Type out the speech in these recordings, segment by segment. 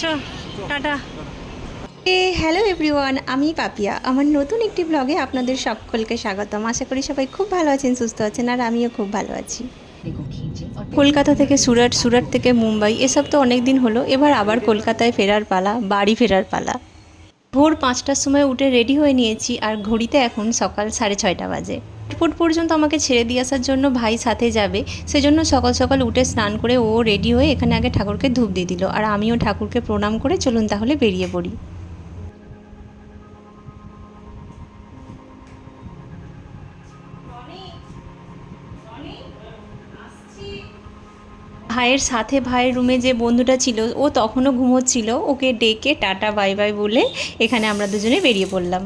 চ, tata. Hello everyone আমি পাপিয়া। আমার নতুন একটি ব্লগে আপনাদের সকলকে স্বাগতম। আশা করি সবাই খুব ভালো আছেন, সুস্থ আছেন, আর আমিও খুব ভালো আছি। কলকাতা থেকে সুরাট সুরাট থেকে মুম্বাই, এসব তো অনেক দিন হলো, এবার আবার কলকাতায় ফেরার পালা, বাড়ি ফেরার পালা। ভোর পাঁচটার সময় উঠে রেডি হয়ে নিয়েছি আর ঘড়িতে এখন সকাল সাড়ে ছয়টা বাজে। এয়ারপোর্ট পর্যন্ত আমাকে ছেড়ে দিয়ে আসার জন্য ভাই সাথে যাবে, সেজন্য সকাল সকাল উঠে স্নান করে ও রেডি হয়ে এখানে আগে ঠাকুরকে ধূপ দিয়ে দিল। আর আমিও ঠাকুরকে প্রণাম করে চলুন তাহলে বেরিয়ে পড়ি। ভাইয়ের সাথে ভাইয়ের রুমে যে বন্ধুটা ছিল, ও তখনও ঘুমোচ্ছিল। ওকে ডেকে টাটা, বাই বাই বলে এখানে আমরা দুজনে বেরিয়ে পড়লাম।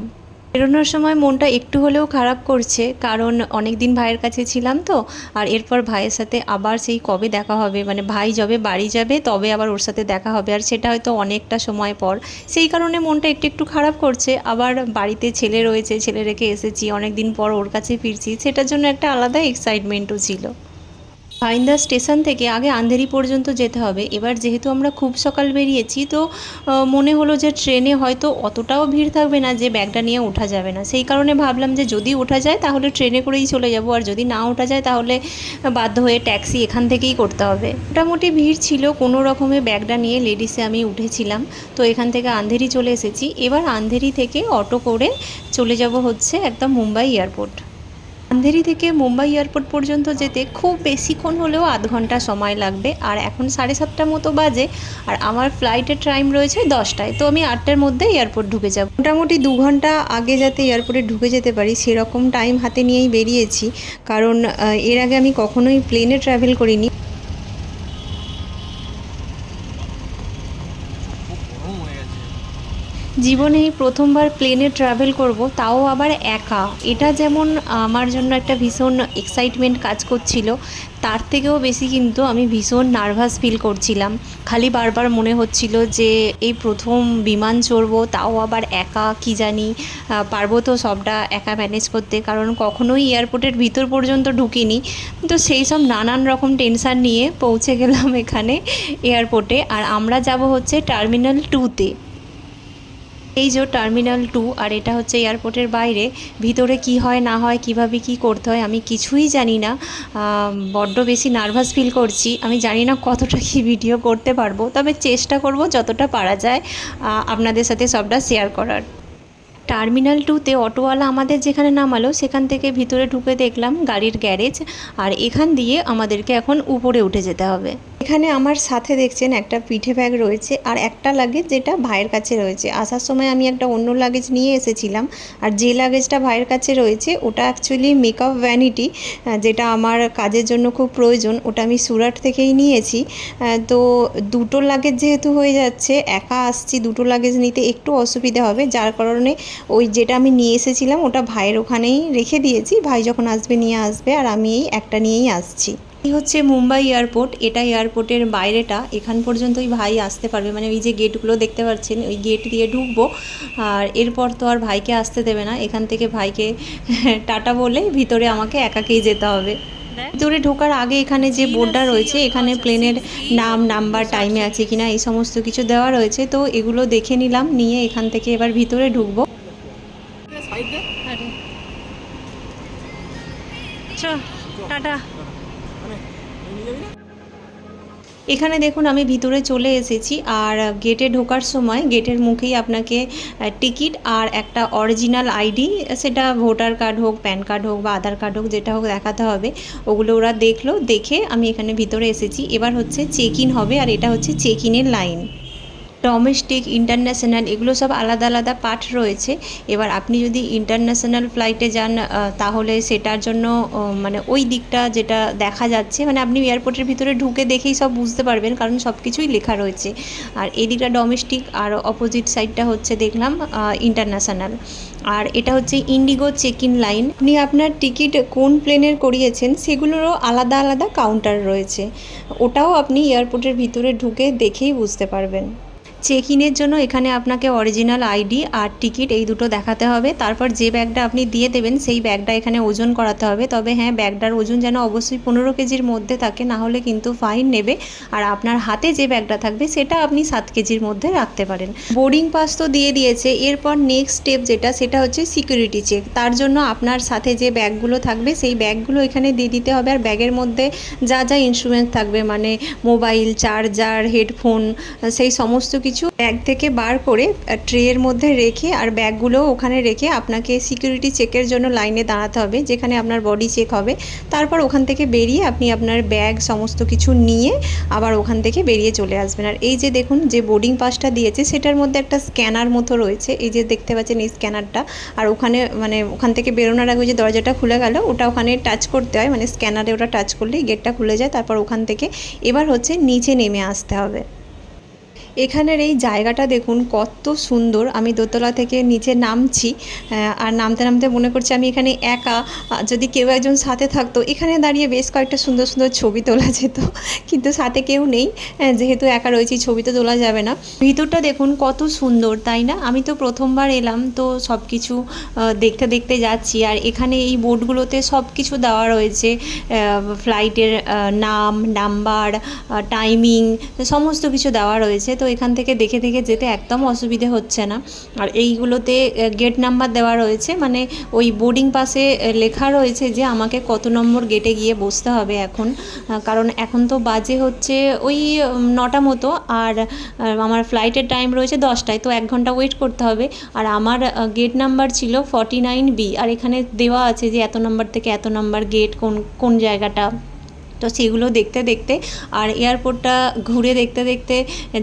বেরোনোর সময় মনটা একটু হলেও খারাপ করছে, কারণ অনেক দিন ভাইয়ের কাছে ছিলাম তো, আর এরপর ভাইয়ের সাথে আবার সেই কবে দেখা হবে মানে ভাই যবে বাড়ি যাবে, তবে আবার ওর সাথে দেখা হবে, আর সেটা হয়তো অনেকটা সময় পর। সেই কারণে মনটা একটু একটু খারাপ করছে। আবার বাড়িতে ছেলে রয়েছে, ছেলে রেখে এসেছি অনেক দিন পর ওর কাছে ফিরছি, সেটার জন্য একটা আলাদা এক্সাইটমেন্টও ছিল। ভাইন্দা স্টেশন থেকে আগে আন্ধেরি পর্যন্ত যেতে হবে। এবার যেহেতু আমরা খুব সকাল বেরিয়েছি, তো মনে হলো যে ট্রেনে হয়তো অতটাও ভিড় থাকবে না যে ব্যাগটা নিয়ে ওঠা যাবে না। সেই কারণে ভাবলাম যে যদি ওঠা যায় তাহলে ট্রেনে করেই চলে যাব, আর যদি না ওঠা যায় তাহলে বাধ্য হয়ে ট্যাক্সি এখান থেকেই করতে হবে। মোটামুটি ভিড় ছিল, কোনো রকমে ব্যাগটা নিয়ে লেডিসে আমি উঠেছিলাম। তো এখান থেকে আন্ধেরি চলে এসেছি। এবার আন্ধেরি থেকে অটো করে চলে যাব হচ্ছে একদম মুম্বাই এয়ারপোর্ট। আন্ধেরি থেকে মুম্বাই এয়ারপোর্ট পর্যন্ত যেতে খুব বেশিক্ষণ হলেও আধ ঘণ্টা সময় লাগবে। আর এখন সাড়ে সাতটা মতো বাজে, আর আমার ফ্লাইটের টাইম রয়েছে দশটায়। তো আমি আটটার মধ্যে এয়ারপোর্ট ঢুকে যাব। মোটামুটি দু ঘণ্টা আগে যাতে এয়ারপোর্টে ঢুকে যেতে পারি, সেরকম টাইম হাতে নিয়েই বেরিয়েছি। কারণ এর আগে আমি কখনোই প্লেনে ট্রাভেল করিনি। জীবনে প্রথমবার প্লেনে ট্রাভেল করব, তাও আবার একা। এটা যেমন আমার জন্য একটা ভীষণ এক্সাইটমেন্ট কাজ করছিল, তার থেকেও বেশি কিন্তু আমি ভীষণ নার্ভাস ফিল করছিলাম। খালি বারবার মনে হচ্ছিল যে, এই প্রথম বিমান চড়বো, তাও আবার একা, কি জানি পারব তো সবটা একা ম্যানেজ করতে, কারণ কখনোই এয়ারপোর্টের ভিতর পর্যন্ত ঢুকিনি। তো সেই সব নানান রকম টেনশান নিয়ে পৌঁছে গেলাম এখানে এয়ারপোর্টে আর আমরা যাব হচ্ছে টার্মিনাল টুতে এই যে টার্মিনাল টু আর এটা হচ্ছে এয়ারপোর্টের বাইরে, ভিতরে কি হয়, না হয়, কীভাবে কি করতে হয়, আমি কিছুই জানি না। বড্ড বেশি নার্ভাস ফিল করছি। আমি জানি না কতটা কি ভিডিও করতে পারব, তবে চেষ্টা করব যতটা পারা যায় আপনাদের সাথে সবটা শেয়ার করার। টার্মিনাল টুতে অটোওয়ালা আমাদের যেখানে নামালো, সেখান থেকে ভিতরে ঢুকে দেখলাম গাড়ির গ্যারেজ, আর এখান দিয়ে আমাদেরকে এখন উপরে উঠে যেতে হবে। এখানে আমার সাথে দেখছেন একটা পিঠে ব্যাগ রয়েছে আর একটা লাগেজ যেটা ভাইয়ের কাছে রয়েছে। আসার সময় আমি একটা অন্য লাগেজ নিয়ে এসেছিলাম আর যে লাগেজটা ভাইয়ের কাছে রয়েছে, ওটা অ্যাকচুয়ালি মেকআপ ভ্যানিটি যেটা আমার কাজের জন্য খুব প্রয়োজন, ওটা আমি সুরাট থেকেই নিয়েছি। তো দুটো লাগেজ যেহেতু হয়ে যাচ্ছে, একা আসছি দুটো লাগেজ নিতে একটু অসুবিধা হবে, যার কারণে ওই যেটা আমি নিয়ে এসেছিলাম, ওটা ভাইয়ের ওখানেই রেখে দিয়েছি। ভাই যখন আসবে, নিয়ে আসবে, আর আমি এই একটা নিয়েই আসছি। এই হচ্ছে মুম্বাই এয়ারপোর্ট। এটা এয়ারপোর্টের বাইরেটা। এখান পর্যন্তই ভাই আসতে পারবে। মানে ওই যে গেটগুলো দেখতে পাচ্ছেন ওই গেট দিয়ে ঢুকবো। আর এরপর তো আর ভাইকে আসতে দেবে না। এখান থেকে ভাইকে টাটা বলে ভিতরে আমাকে একাকেই যেতে হবে। ভিতরে ঢোকার আগে এখানে যে বোর্ডটা রয়েছে এখানে প্লেনের নাম নাম্বার টাইমে আছে কিনা এই সমস্ত কিছু দেওয়া রয়েছে। তো এগুলো দেখে নিলাম নিয়ে এখান থেকে এবার ভিতরে ঢুকবো। এখানে দেখুন, আমি ভিতরে চলে এসেছি আর গেটে ঢোকার সময় গেটের মুখেই আপনাকে টিকিট আর একটা অরিজিনাল আইডি সেটা ভোটার কার্ড হোক প্যান কার্ড হোক বা আধার কার্ড হোক, যেটা হোক দেখাতে হবে। ওগুলো ওরা দেখল, দেখে আমি এখানে ভিতরে এসেছি। এবার হচ্ছে চেক ইন হবে আর এটা হচ্ছে চেক ইনের লাইন ডোমেস্টিক ইন্টারন্যাশনাল এগুলো সব আলাদা আলাদা পার্ট রয়েছে। এবার আপনি যদি ইন্টারন্যাশনাল ফ্লাইটে যান তাহলে সেটার জন্য মানে ওই দিকটা যেটা দেখা যাচ্ছে মানে আপনি এয়ারপোর্টের ভিতরে ঢুকে দেখেই সব বুঝতে পারবেন, কারণ সব কিছুই লেখা রয়েছে। আর এই দিকটা ডোমেস্টিক আর অপোজিট সাইডটা হচ্ছে দেখলাম ইন্টারন্যাশনাল আর এটা হচ্ছে ইন্ডিগো চেক ইন লাইন আপনি আপনার টিকিট কোন প্লেনের করিয়েছেন, সেগুলোরও আলাদা আলাদা কাউন্টার রয়েছে। ওটাও আপনি এয়ারপোর্টের ভিতরে ঢুকে দেখেই বুঝতে পারবেন। চেক ইনের জন্য এখানে আপনাকে অরিজিনাল আইডি আর টিকিট এই দুটো দেখাতে হবে। তারপর যে ব্যাগটা আপনি দিয়ে দেবেন, সেই ব্যাগটা এখানে ওজন করাতে হবে। তবে হ্যাঁ ব্যাগটার ওজন যেন অবশ্যই পনেরো কেজির মধ্যে থাকে, না হলে কিন্তু ফাইন নেবে। আর আপনার হাতে যে ব্যাগটা থাকবে, সেটা আপনি সাত কেজির মধ্যে রাখতে পারেন। বোর্ডিং পাস তো দিয়ে দিয়েছে। এরপর নেক্সট স্টেপ যেটা, সেটা হচ্ছে সিকিউরিটি চেক তার জন্য আপনার সাথে যে ব্যাগগুলো থাকবে, সেই ব্যাগগুলো এখানে দিয়ে দিতে হবে। আর ব্যাগের মধ্যে যা যা ইনস্ট্রুমেন্ট থাকবে মানে মোবাইল চার্জার হেডফোন সেই সমস্ত কিছু ব্যাগ থেকে বার করে ট্রের মধ্যে রেখে আর ব্যাগগুলো ওখানে রেখে আপনাকে সিকিউরিটি চেকের জন্য লাইনে দাঁড়াতে হবে, যেখানে আপনার বডি চেক হবে। তারপর ওখান থেকে বেরিয়ে আপনি আপনার ব্যাগ সমস্ত কিছু নিয়ে আবার ওখান থেকে বেরিয়ে চলে আসবেন। আর এই যে দেখুন, যে বোর্ডিং পাসটা দিয়েছে, সেটার মধ্যে একটা স্ক্যানার মতো রয়েছে। এই যে দেখতে পাচ্ছেন এই স্ক্যানারটা আর ওখানে মানে ওখান থেকে বেরোনোর আগে যে দরজাটা খুলে গেল, ওটা ওখানে টাচ করতে হয়। মানে স্ক্যানারে ওটা টাচ করলেই গেটটা খুলে যায়। তারপর ওখান থেকে এবার হচ্ছে নিচে নেমে আসতে হবে। এখানের এই জায়গাটা দেখুন, কত সুন্দর। আমি দোতলা থেকে নিচে নামছি আর নামতে নামতে মনে করছি আমি এখানে একা। যদি কেউ একজন সাথে থাকতো, এখানে দাঁড়িয়ে বেশ কয়েকটা সুন্দর সুন্দর ছবি তোলা যেত, কিন্তু সাথে কেউ নেই যেহেতু একা রয়েছি, ছবি তো তোলা যাবে না। ভিতরটা দেখুন, কত সুন্দর, তাই না? আমি তো প্রথমবার এলাম, তো সব কিছু দেখতে দেখতে যাচ্ছি, আর এখানে এই বোর্ডগুলোতে সব কিছু দেওয়া রয়েছে ফ্লাইটের নাম নাম্বার টাইমিং সমস্ত কিছু দেওয়া রয়েছে। তো এখান থেকে দেখে দেখে যেতে একদম অসুবিধে হচ্ছে না। আর এইগুলোতে গেট নাম্বার দেওয়া রয়েছে মানে ওই বোর্ডিং পাসে লেখা রয়েছে যে আমাকে কত নম্বর গেটে গিয়ে বসতে হবে এখন। কারণ এখন তো বাজে হচ্ছে ওই নটা মতো, আর আমার ফ্লাইটের টাইম রয়েছে দশটায়, তো এক ঘণ্টা ওয়েট করতে হবে। আর আমার গেট নাম্বার ছিল ফর্টি নাইন বি আর এখানে দেওয়া আছে যে এত নম্বর থেকে এত নম্বর গেট কোন কোন জায়গাটা। তো সেগুলো দেখতে দেখতে আর এয়ারপোর্টটা ঘুরে দেখতে দেখতে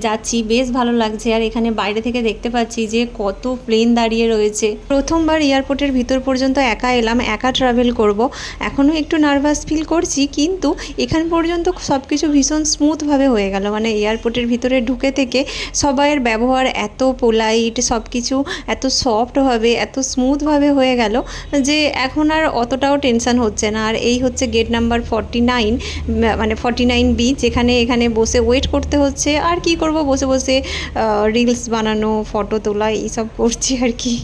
যাচ্ছি। বেশ ভালো লাগছে। আর এখানে বাইরে থেকে দেখতে পাচ্ছি যে কত প্লেন দাঁড়িয়ে রয়েছে। প্রথমবার এয়ারপোর্টের ভিতর পর্যন্ত একা এলাম, একা ট্রাভেল করব। এখনও একটু নার্ভাস ফিল করছি, কিন্তু এখান পর্যন্ত সব কিছু ভীষণ স্মুথভাবে হয়ে গেল। মানে এয়ারপোর্টের ভিতরে ঢুকে থেকে সবাইয়ের ব্যবহার এত পোলাইট সব কিছু এত সফটভাবে এত স্মুথভাবে হয়ে গেল যে এখন আর অতটাও টেনশন হচ্ছে না। আর এই হচ্ছে গেট নাম্বার ফর্টি নাইন মানে ফর্টি নাইন বি যেখানে এখানে বসে ওয়েট করতে হচ্ছে। আর কি করব? বসে বসে রিলস বানানো ফটো তোলা, এইসব করছি আর কি।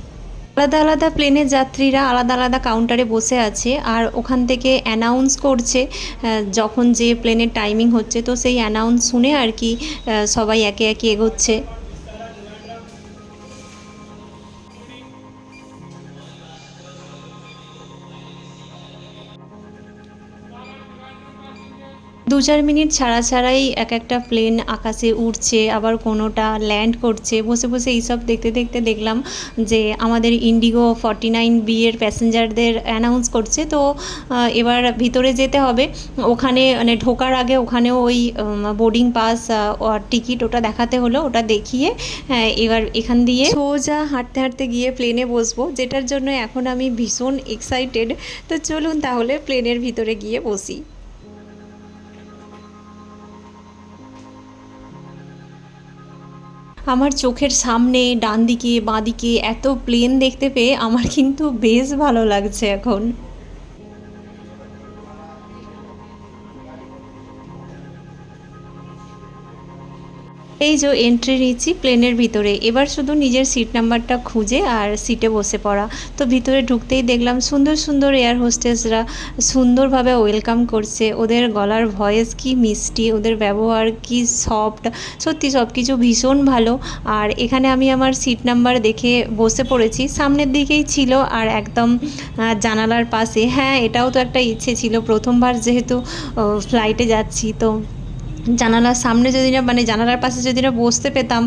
আলাদা আলাদা প্লেনের যাত্রীরা আলাদা আলাদা কাউন্টারে বসে আছে আর ওখান থেকে অ্যানাউন্স করছে যখন যে প্লেনের টাইমিং হচ্ছে, তো সেই অ্যানাউন্স শুনে আর কি সবাই একে একে এগোচ্ছে। দু চার মিনিট ছাড়া ছাড়াই এক একটা প্লেন আকাশে উড়ছে আবার কোনোটা ল্যান্ড করছে। বসে বসে এইসব দেখতে দেখতে দেখলাম যে আমাদের ইন্ডিগো ফর্টি নাইন বি এর প্যাসেঞ্জারদের অ্যানাউন্স করছে। তো এবার ভিতরে যেতে হবে। ওখানে মানে ঢোকার আগে ওখানেও ওই বোর্ডিং পাস টিকিট ওটা দেখাতে হলো ওটা দেখিয়ে হ্যাঁ, এবার এখান দিয়ে সোজা হাঁটতে হাঁটতে গিয়ে প্লেনে বসবো যেটার জন্য এখন আমি ভীষণ এক্সাইটেড তো চলুন তাহলে প্লেনের ভিতরে গিয়ে বসি। আমার চোখের সামনে ডান দিকে বাঁ দিকে এত প্লেন দেখতে পেয়ে আমার কিন্তু বেশ ভালো লাগছে এখন। এই যে এন্ট্রি নিচ্ছি প্লেনের ভিতরে, এবার শুধু নিজের সিট নাম্বারটা খুঁজে আর সিটে বসে পড়া। তো ভিতরে ঢুকতেই দেখলাম সুন্দর সুন্দর এয়ার হোস্টেসরা সুন্দরভাবে ওয়েলকাম করছে। ওদের গলার ভয়েস কি মিষ্টি, ওদের ব্যবহার কি সফট সত্যি সব কিছু ভীষণ ভালো। আর এখানে আমি আমার সিট নাম্বার দেখে বসে পড়েছি। সামনের দিকেই ছিল আর একদম জানালার পাশে। হ্যাঁ এটাও তো একটা ইচ্ছে ছিল। প্রথমবার যেহেতু ফ্লাইটে যাচ্ছি, তো জানালার সামনে যদি না মানে জানালার পাশে যদি না বসতে পেতাম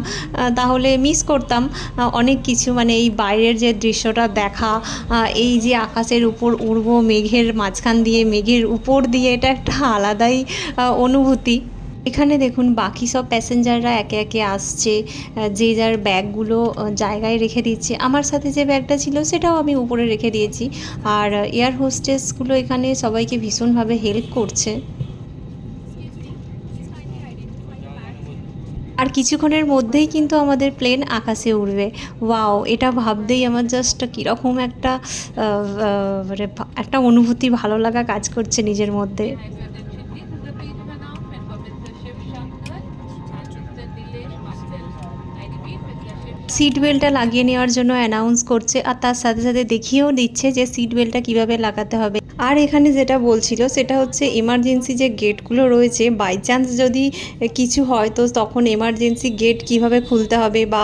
তাহলে মিস করতাম। অনেক কিছু মানে এই বাইরের যে দৃশ্যটা দেখা এই যে আকাশের উপর উড়বো, মেঘের মাঝখান দিয়ে, মেঘের উপর দিয়ে, এটা একটা আলাদাই অনুভূতি। এখানে দেখুন, বাকি সব প্যাসেঞ্জাররা একে একে আসছে যে যার ব্যাগগুলো জায়গায় রেখে দিচ্ছে। আমার সাথে যে ব্যাগটা ছিল, সেটাও আমি উপরে রেখে দিয়েছি। আর এয়ার হোস্টেসগুলো এখানে সবাইকে ভীষণভাবে হেল্প করছে। আর কিছুক্ষণের মধ্যেই কিন্তু আমাদের প্লেন আকাশে উড়বে ওয়াও এটা ভাবতেই আমার জাস্ট কীরকম একটা মানে একটা অনুভূতি ভালো লাগা কাজ করছে নিজের মধ্যে. সিট বেল্টটা লাগিয়ে নেওয়ার জন্য অ্যানাউন্স করছে, আর তার সাথে সাথে দেখিয়েও দিচ্ছে যে সিট বেল্টটা কীভাবে লাগাতে হবে আর এখানে যেটা বলছিল, সেটা হচ্ছে এমার্জেন্সি যে গেটগুলো রয়েছে বাই চান্স যদি কিছু হয়, তো তখন এমার্জেন্সি গেট কীভাবে খুলতে হবে বা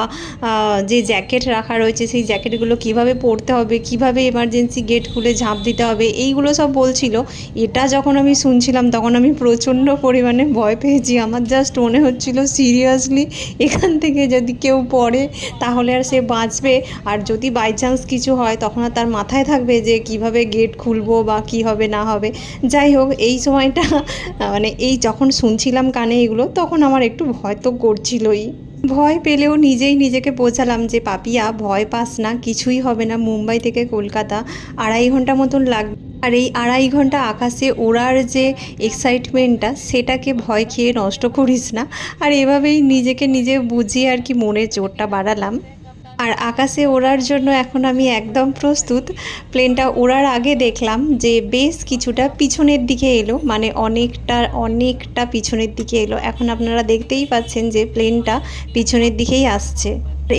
যে জ্যাকেট রাখা রয়েছে, সেই জ্যাকেটগুলো কীভাবে পরতে হবে, কীভাবে এমার্জেন্সি গেট খুলে ঝাঁপ দিতে হবে, এইগুলো সব বলছিল। এটা যখন আমি শুনছিলাম, তখন আমি প্রচণ্ড পরিমাণে ভয় পেয়েছি। আমার জাস্ট মনে হচ্ছিল সিরিয়াসলি এখান থেকে যদি কেউ পড়ে, তাহলে আর সে বাঁচবে। আর যদি বাই চান্স কিছু হয়, তখন আর তার মাথায় থাকবে যে, কীভাবে গেট খুলবো বা কি হবে, না হবে। যাই হোক, এই সময়টা মানে এই যখন শুনছিলাম কানে এগুলো, তখন আমার একটু ভয় তো করছিলই। ভয় পেলেও নিজেই নিজেকে বোঝালাম যে, পাপিয়া, ভয় পাস না, কিছুই হবে না। মুম্বাই থেকে কলকাতা, আড়াই ঘণ্টা মতন লাগবে আর এই আড়াই ঘণ্টা আকাশে ওড়ার যে এক্সাইটমেন্টটা সেটাকে ভয় খেয়ে নষ্ট করিস না। আর এভাবেই নিজেকে নিজে বুঝিয়ে আর কি মনের জোরটা বাড়ালাম। আর আকাশে ওড়ার জন্য এখন আমি একদম প্রস্তুত। প্লেনটা ওড়ার আগে দেখলাম যে বেশ কিছুটা পিছনের দিকে এলো মানে অনেকটা অনেকটা পিছনের দিকে এলো। এখন আপনারা দেখতেই পাচ্ছেন যে প্লেনটা পিছনের দিকেই আসছে।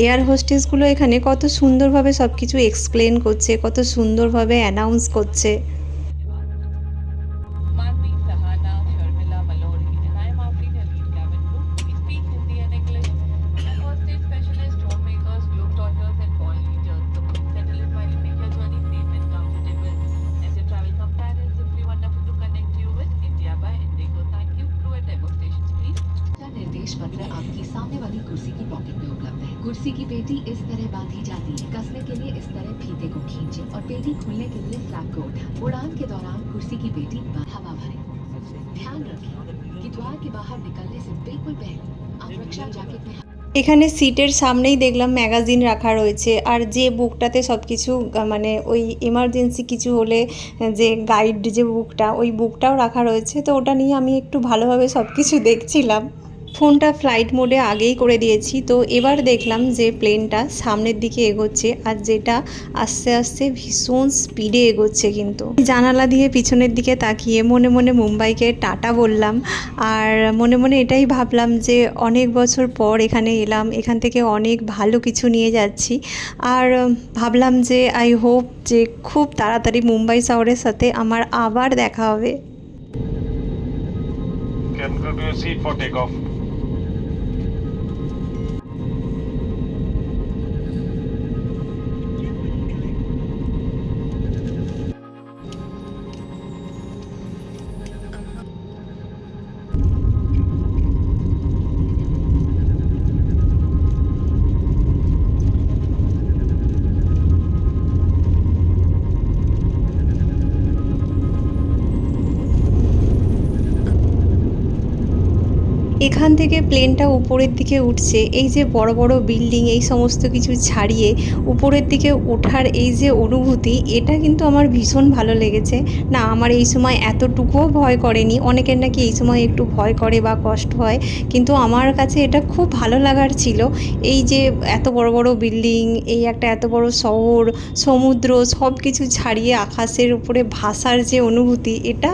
এয়ার হোস্টেসগুলো এখানে কত সুন্দরভাবে সব কিছু এক্সপ্লেন করছে, কত সুন্দরভাবে অ্যানাউন্স করছে। उड़ान के दौरान कुर्सी की पेटी पर हवा भरें ध्यान रखें कि द्वार के बाहर निकलने से बिल्कुल पहले आप रक्षा जैकेट में এখানে সিটের সামনেই দেখলাম ম্যাগাজিন রাখা রয়েছে আর যে বুকটাতে সব কিছু আহ, মানে ওই এমার্জেন্সি কিছু হলে আহ, যে গাইড যে বুকটা ওই বুকটাও রাখা রয়েছে তো ওটা নিয়ে আমি একটু ভালোভাবে সব কিছু দেখছিলাম ফোনটা ফ্লাইট মোডে আগেই করে দিয়েছি। তো এবার দেখলাম যে প্লেনটা সামনের দিকে এগোচ্ছে আর যেটা আস্তে আস্তে ভীষণ স্পিডে এগোচ্ছে কিন্তু। জানালা দিয়ে পিছনের দিকে তাকিয়ে মনে মনে মুম্বাইকে টাটা বললাম। আর মনে মনে এটাই ভাবলাম যে অনেক বছর পর এখানে এলাম, এখান থেকে অনেক ভালো কিছু নিয়ে যাচ্ছি। আর ভাবলাম যে আই হোপ যে খুব তাড়াতাড়ি মুম্বাই শহরের সাথে আমার আবার দেখা হবে। Can seat for takeoff. এখান থেকে প্লেনটা উপরের দিকে উঠছে, এই যে বড় বড় বিল্ডিং, এই সমস্ত কিছু ছাড়িয়ে উপরের দিকে ওঠার এই যে অনুভূতি, এটা কিন্তু আমার ভীষণ ভালো লেগেছে। না, আমার এই সময় এতটুকুও ভয় করেনি, অনেকের নাকি এই সময় একটু ভয় করে বা কষ্ট হয়, কিন্তু আমার কাছে এটা খুব ভালো লাগার ছিল। এই যে এত বড় বড় বিল্ডিং, এই একটা এত বড় শহর, সমুদ্র সব কিছু ছাড়িয়ে আকাশের উপরে ভাসার যে অনুভূতি, এটা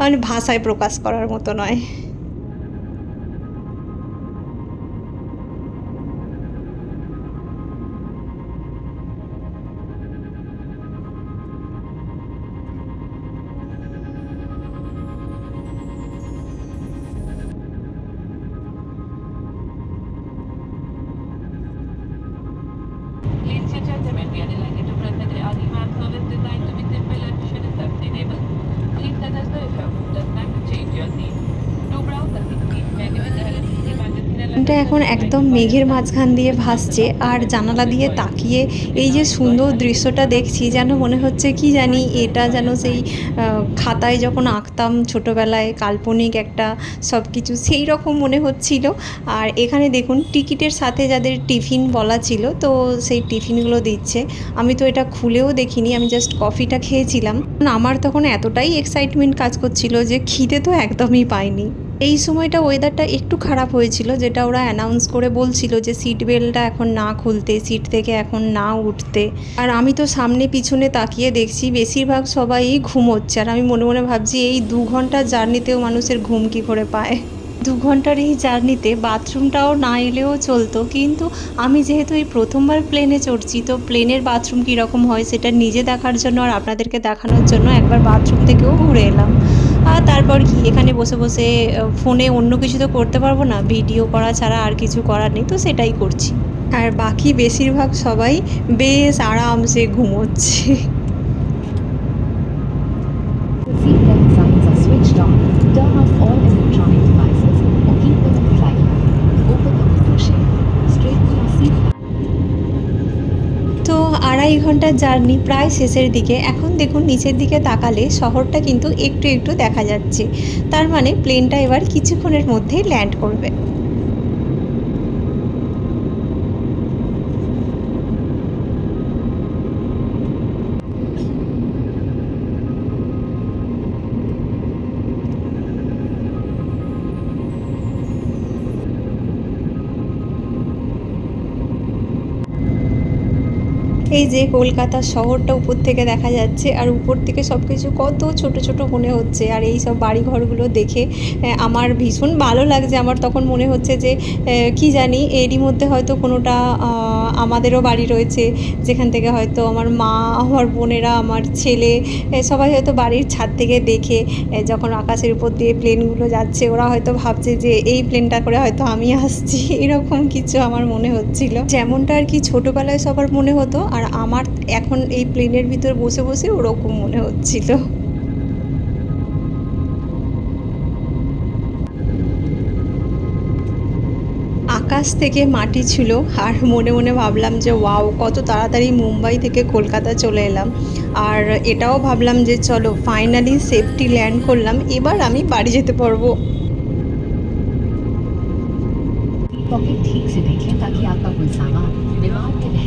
মানে ভাষায় প্রকাশ করার মতো নয়। এখন একদম মেঘের মাঝখান দিয়ে ভাসছে আর জানালা দিয়ে তাকিয়ে এই যে সুন্দর দৃশ্যটা দেখছি, যেন মনে হচ্ছে কি জানি এটা যেন সেই খাতায় যখন আঁকতাম ছোটোবেলায় কাল্পনিক একটা সব কিছু সেই রকম মনে হচ্ছিল। আর এখানে দেখুন টিকিটের সাথে যাদের টিফিন বলা ছিল, তো সেই টিফিনগুলো দিচ্ছে। আমি তো এটা খুলেও দেখিনি, আমি জাস্ট কফিটা খেয়েছিলাম। আমার তখন এতটাই এক্সাইটমেন্ট কাজ করছিল যে খিদে তো একদমই পাইনি। এই সময়টা ওয়েদারটা একটু খারাপ হয়েছিল, যেটা ওরা অ্যানাউন্স করে বলছিল যে সিট বেল্টটা এখন না খুলতে সিট থেকে এখন না উঠতে। আর আমি তো সামনে পিছনে তাকিয়ে দেখছি বেশিরভাগ সবাই ঘুমোচ্ছে। আর আমি মনে মনে ভাবছি, এই দু ঘণ্টার জার্নিতেও মানুষের ঘুম কী করে পায়? দু ঘণ্টার এই জার্নিতে বাথরুমটাও না এলেও চলতো, কিন্তু আমি যেহেতু এই প্রথমবার প্লেনে চড়ছি, তো প্লেনের বাথরুম কীরকম হয় সেটা নিজে দেখার জন্য আর আপনাদেরকে দেখানোর জন্য একবার বাথরুম থেকেও ঘুরে এলাম। তারপর কি? এখানে বসে বসে ফোনে অন্য কিছু তো করতে পারব না। ভিডিও করা ছাড়া আর কিছু করার নেই, তো সেটাই করছি। আর বাকি বেশিরভাগ সবাই বেশ আরামসে ঘুমোচ্ছে। আড়াই ঘণ্টার জার্নি প্রায় শেষের দিকে। এখন দেখুন, নিচের দিকে তাকালে শহরটা কিন্তু একটু একটু দেখা যাচ্ছে। তার মানে প্লেনটা এবার কিছুক্ষণের মধ্যেই ল্যান্ড করবে। এই যে কলকাতা শহরটা উপর থেকে দেখা যাচ্ছে আর উপর থেকে সব কিছু কত ছোট ছোট মনে হচ্ছে আর এই সব বাড়ি ঘরগুলো দেখে আমার ভীষণ ভালো লাগছে। আমার তখন মনে হচ্ছে যে কি জানি এরই মধ্যে হয়তো কোনোটা আমাদেরও বাড়ি রয়েছে। যেখান থেকে হয়তো আমার মা, আমার বোনেরা, আমার ছেলে সবাই হয়তো বাড়ির ছাদ থেকে দেখে যখন আকাশের উপর দিয়ে প্লেনগুলো যাচ্ছে, ওরা হয়তো ভাবছে যে এই প্লেনটা করে হয়তো আমি আসছি। এরকম কিছু আমার মনে হচ্ছিল। যেমনটা আর কি ছোটোবেলায় সবার মনে হতো, আর আমার এখন এই প্লেনের ভিতর বসে বসে ওরকম মনে হচ্ছিল আকাশ থেকে মাটি ছিল আর মনে মনে ভাবলাম যে ওয়াও কত তাড়াতাড়ি মুম্বাই থেকে কলকাতা চলে এলাম আর এটাও ভাবলাম যে চলো ফাইনালি সেফটি ল্যান্ড করলাম এবার আমি বাড়ি যেতে পারবো पॉकेट ठीक से देखें ताकि आपका कोई सामान विमान में बह ना जाए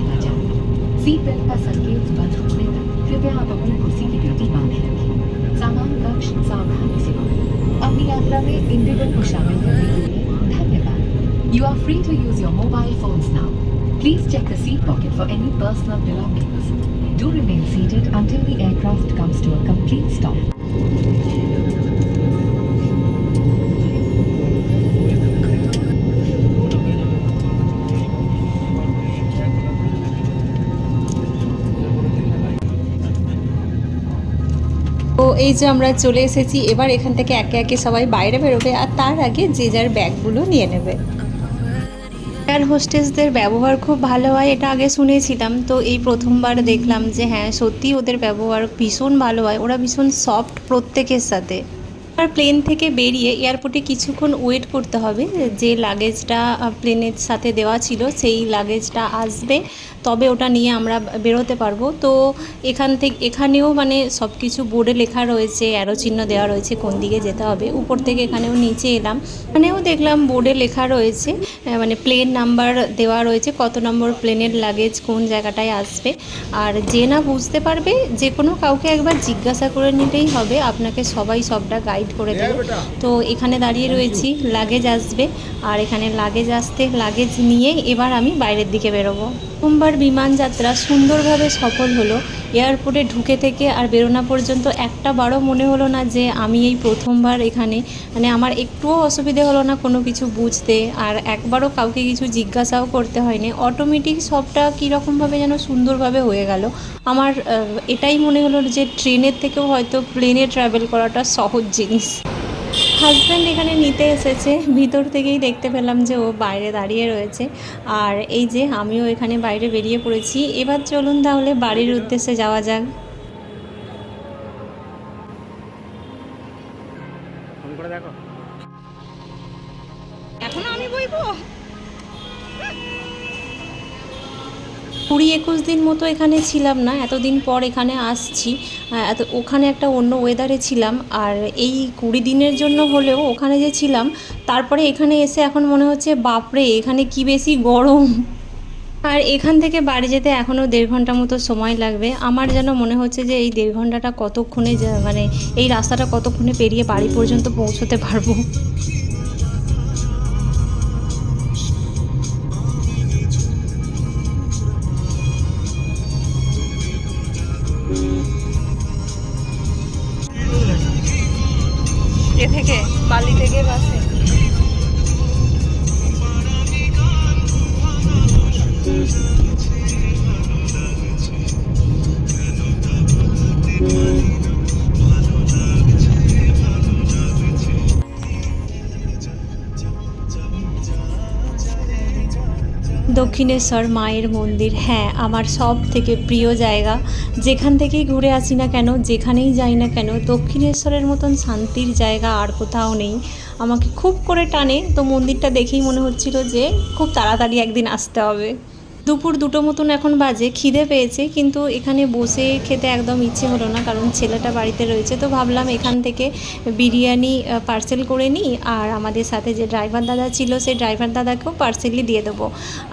सीट बेल्ट का संकेत बंद होने तक कृपया आप अपनी कुर्सी की पेटी बांधे रखें सामान कक्ष सावधानी से खोलें अपनी यात्रा में इंडिगो को शामिल करने के लिए धन्यवाद you are free to use your mobile phones now please check the seat pocket for any personal belongings do remain seated until the aircraft comes to a complete stop এই যে আমরা চলে এসেছি, এবার এখান থেকে একে একে সবাই বাইরে বেরোবে আর তার আগে যে যার ব্যাগগুলো নিয়ে নেবে। এয়ার হোস্টেসদের ব্যবহার খুব ভালো হয়, এটা আগে শুনেছিলাম। তো এই প্রথমবার দেখলাম যে হ্যাঁ সত্যি ওদের ব্যবহার ভীষণ ভালো হয়, ওরা ভীষণ সফট প্রত্যেকের সাথে। আর প্লেন থেকে বেরিয়ে এয়ারপোর্টে কিছুক্ষণ ওয়েট করতে হবে, যে লাগেজটা প্লেনের সাথে দেওয়া ছিল, সেই লাগেজটা আসবে। তবে ওটা নিয়ে আমরা বেরোতে পারব। তো এখান থেকে এখানেও মানে সব কিছু বোর্ডে লেখা রয়েছে অ্যারো চিহ্ন দেওয়া রয়েছে কোন দিকে যেতে হবে। উপর থেকে এখানেও নিচে এলাম। এখানেও দেখলাম বোর্ডে লেখা রয়েছে মানে প্লেন নাম্বার দেওয়া রয়েছে কত নম্বর প্লেনের লাগেজ কোন জায়গাটায় আসবে। আর যে না বুঝতে পারবে যে কোনো কাউকে একবার জিজ্ঞাসা করে নিলেই হবে। আপনাকে সবাই সবটা গাইড করে দেবে। তো এখানে দাঁড়িয়ে রয়েছি লাগেজ আসবে। আর এখানে লাগেজ আসতে লাগেজ নিয়ে এবার আমি বাইরের দিকে বেরোবো। সোমবার বিমান যাত্রা সুন্দরভাবে সফল হলো। এয়ারপোর্টে ঢুকে থেকে আর বেরোনো পর্যন্ত একটা বারও মনে হলো না যে আমি এই প্রথমবার এখানে। মানে আমার একটুও অসুবিধে হলো না কোনো কিছু বুঝতে আর একবারও কাউকে কিছু জিজ্ঞাসাও করতে হয়নি। অটোমেটিক সবটা কীরকমভাবে যেন সুন্দরভাবে হয়ে গেল। আমার এটাই মনে হলো যে ট্রেনের থেকেও হয়তো প্লেনে ট্রাভেল করাটা সহজ জিনিস। হাজব্যান্ড এখানে নিতে এসেছে। ভিতর থেকেই দেখতে পেলাম যে ও বাইরে দাঁড়িয়ে রয়েছে। আর এই যে আমিও এখানে বাইরে বেরিয়ে পড়েছি। এবার চলুন তাহলে বাড়ির উদ্দেশ্যে যাওয়া যাক। একুশ দিন মতো এখানে ছিলাম না, এতদিন পর এখানে আসছি। এত, ওখানে একটা অন্য ওয়েদারে ছিলাম। আর এই কুড়ি দিনের জন্য হলেও ওখানে যে ছিলাম, তারপরে এখানে এসে এখন মনে হচ্ছে, বাপরে, এখানে কি বেশি গরম। আর এখান থেকে বাড়ি যেতে এখনও দেড় ঘণ্টা মতো সময় লাগবে। আমার যেন মনে হচ্ছে যে এই দেড় ঘন্টাটা কতক্ষণে মানে এই রাস্তাটা কতক্ষণে পেরিয়ে বাড়ি পর্যন্ত পৌঁছতে পারব। দক্ষিণেশ্বর মায়ের মন্দির হ্যাঁ আমার সব থেকে প্রিয় জায়গা। যেখান থেকেই ঘুরে আসি না কেন, যেখানেই যাই না কেন, দক্ষিণেশ্বরের মতন শান্তির জায়গা আর কোথাও নেই। আমাকে খুব করে টানে, তো মন্দিরটা দেখেই মনে হচ্ছিল যে খুব তাড়াতাড়ি একদিন আসতে হবে। দুপুর দুটো মতন এখন বাজে, খিদে পেয়েছে, কিন্তু এখানে বসে খেতে একদম ইচ্ছে হলো না, কারণ ছেলেটা বাড়িতে রয়েছে, তো ভাবলাম এখান থেকে বিরিয়ানি পার্সেল করে নিই, আর আমাদের সাথে যে ড্রাইভার দাদা ছিল, সেই ড্রাইভার দাদাকেও পার্সেলই দিয়ে দেবো।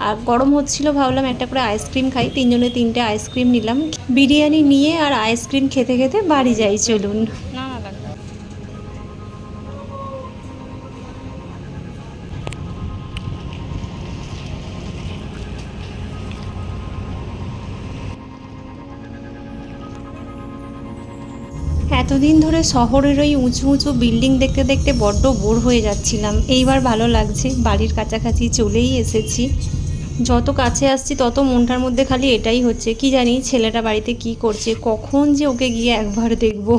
আর গরম হচ্ছিল, ভাবলাম একটা করে আইসক্রিম খাই, তিনজনে তিনটে আইসক্রিম নিলাম, বিরিয়ানি নিয়ে আর আইসক্রিম খেতে খেতে বাড়ি যাই, চলুন। এতদিন ধরে শহরের ওই উঁচু উঁচু বিল্ডিং দেখতে দেখতে বড্ড বোর হয়ে যাচ্ছিলাম। এইবার ভালো লাগছে বাড়ির কাছাকাছি চলেই এসেছি। যত কাছে আসছি তত মনটার মধ্যে খালি এটাই হচ্ছে কি জানি ছেলেটা বাড়িতে কি করছে কখন যে ওকে গিয়ে একবার দেখব।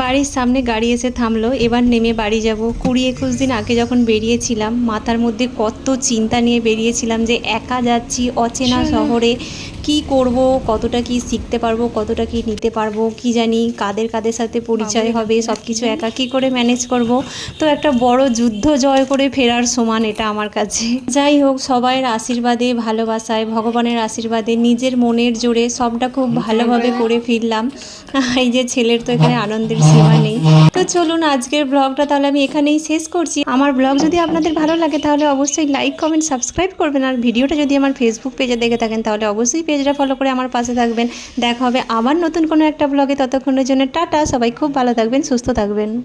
বাড়ির সামনে গাড়ি এসে থামলো এবার নেমে বাড়ি যাব। কুড়ি একুশ দিন আগে যখন বেরিয়েছিলাম মাথার মধ্যে কত চিন্তা নিয়ে বেরিয়েছিলাম যে একা যাচ্ছি অচেনা শহরে কি করব কতটা কি শিখতে পারব কতটা কি নিতে পারব কি জানি কাদের কাদের সাথে পরিচয় হবে সব কিছু একা কি করে ম্যানেজ করব। তো একটা বড় যুদ্ধ জয় করে ফেরার সমান এটা আমার কাছে। যাই হোক সবাইয়ের আশীর্বাদে ভালোবাসায় ভগবানের আশীর্বাদে নিজের মনের জোরে সবটা খুব ভালোভাবে করে ফিরলাম। এই যে ছেলের তো এখানে আনন্দের সীমা নেই। তো চলুন আজকের ব্লগটা তাহলে আমি এখানেই শেষ করছি। আমার ব্লগ যদি আপনাদের ভালো লাগে তাহলে অবশ্যই লাইক কমেন্ট সাবস্ক্রাইব করবেন। আর ভিডিওটা যদি আমার ফেসবুক পেজে দেখে থাকেন তাহলে অবশ্যই পেজটা ফলো করে আমার পাশে থাকবেন। দেখা হবে আবার নতুন কোনো একটা ব্লগে ততক্ষণের জন্য টাটা, সবাই খুব ভালো থাকবেন, সুস্থ থাকবেন।